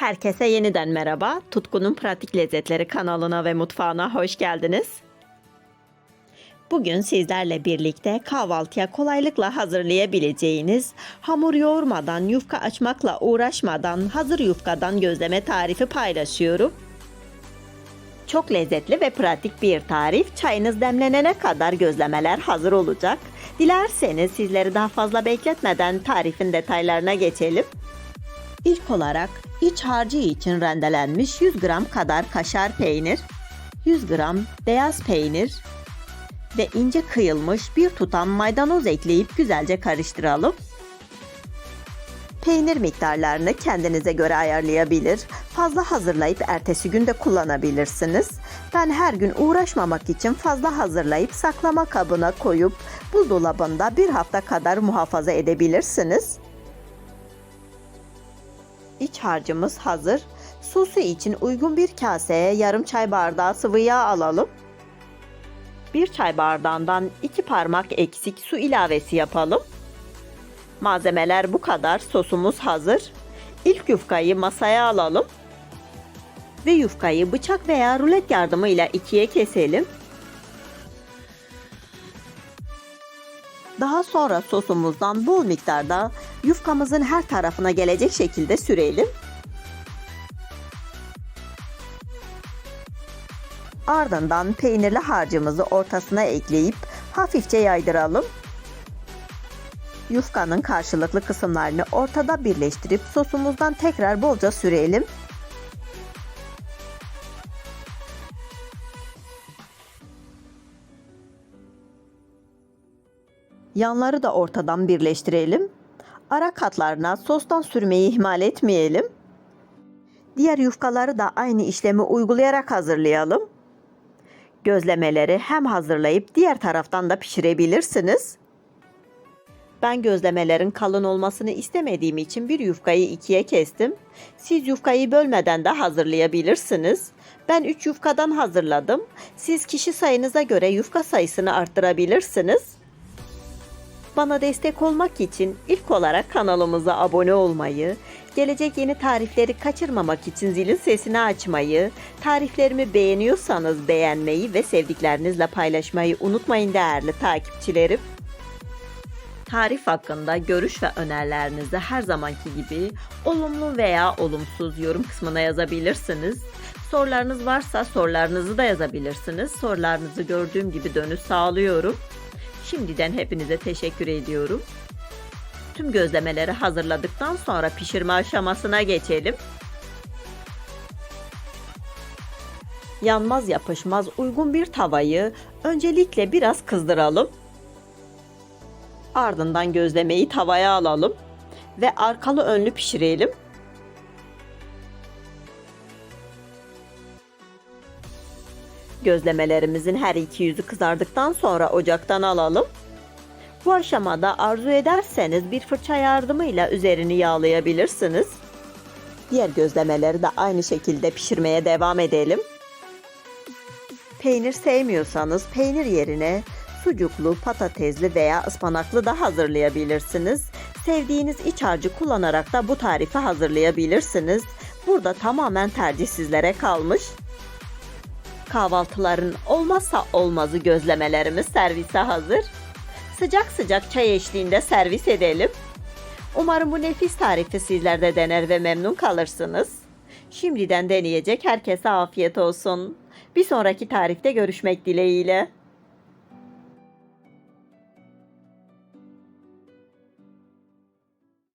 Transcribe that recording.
Herkese yeniden merhaba. Tutkunun Pratik Lezzetleri kanalına ve mutfağına hoş geldiniz. Bugün sizlerle birlikte kahvaltıya kolaylıkla hazırlayabileceğiniz, hamur yoğurmadan, yufka açmakla uğraşmadan hazır yufkadan gözleme tarifi paylaşıyorum. Çok lezzetli ve pratik bir tarif. Çayınız demlenene kadar gözlemeler hazır olacak. Dilerseniz sizleri daha fazla bekletmeden tarifin detaylarına geçelim. İlk olarak iç harcı için rendelenmiş 100 gram kadar kaşar peynir, 100 gram beyaz peynir ve ince kıyılmış bir tutam maydanoz ekleyip güzelce karıştıralım. Peynir miktarlarını kendinize göre ayarlayabilir. Fazla hazırlayıp ertesi günde kullanabilirsiniz. Ben her gün uğraşmamak için fazla hazırlayıp saklama kabına koyup buzdolabında bir hafta kadar muhafaza edebilirsiniz. İç harcımız hazır. Sosu için uygun bir kaseye yarım çay bardağı sıvı yağ alalım. Bir çay bardağından iki parmak eksik su ilavesi yapalım. Malzemeler bu kadar. Sosumuz hazır. İlk yufkayı masaya alalım. Ve yufkayı bıçak veya rulet yardımıyla ikiye keselim. Daha sonra sosumuzdan bol miktarda yufkamızın her tarafına gelecek şekilde sürelim. Ardından peynirli harcımızı ortasına ekleyip hafifçe yaydıralım. Yufkanın karşılıklı kısımlarını ortada birleştirip sosumuzdan tekrar bolca sürelim. Yanları da ortadan birleştirelim. Ara katlarına sostan sürmeyi ihmal etmeyelim. Diğer yufkaları da aynı işlemi uygulayarak hazırlayalım. Gözlemeleri hem hazırlayıp diğer taraftan da pişirebilirsiniz. Ben gözlemelerin kalın olmasını istemediğim için bir yufkayı ikiye kestim. Siz yufkayı bölmeden de hazırlayabilirsiniz. Ben 3 yufkadan hazırladım. Siz kişi sayınıza göre yufka sayısını arttırabilirsiniz. Bana destek olmak için ilk olarak kanalımıza abone olmayı, gelecek yeni tarifleri kaçırmamak için zilin sesini açmayı, tariflerimi beğeniyorsanız beğenmeyi ve sevdiklerinizle paylaşmayı unutmayın değerli takipçilerim. Tarif hakkında görüş ve önerilerinizi her zamanki gibi olumlu veya olumsuz yorum kısmına yazabilirsiniz. Sorularınız varsa sorularınızı da yazabilirsiniz. Sorularınızı gördüğüm gibi dönüş sağlıyorum. Şimdiden hepinize teşekkür ediyorum. Tüm gözlemeleri hazırladıktan sonra pişirme aşamasına geçelim. Yanmaz yapışmaz uygun bir tavayı öncelikle biraz kızdıralım. Ardından gözlemeyi tavaya alalım ve arkalı önlü pişirelim. Gözlemelerimizin her iki yüzü kızardıktan sonra ocaktan alalım. Bu aşamada arzu ederseniz bir fırça yardımıyla üzerini yağlayabilirsiniz. Diğer gözlemeleri de aynı şekilde pişirmeye devam edelim. Peynir sevmiyorsanız peynir yerine sucuklu, patatesli veya ıspanaklı da hazırlayabilirsiniz. Sevdiğiniz iç harcı kullanarak da bu tarifi hazırlayabilirsiniz. Burada tamamen tercih sizlere kalmış. Kahvaltıların olmazsa olmazı gözlemelerimiz servise hazır. Sıcak sıcak çay eşliğinde servis edelim. Umarım bu nefis tarifi sizler de dener ve memnun kalırsınız. Şimdiden deneyecek herkese afiyet olsun. Bir sonraki tarifte görüşmek dileğiyle.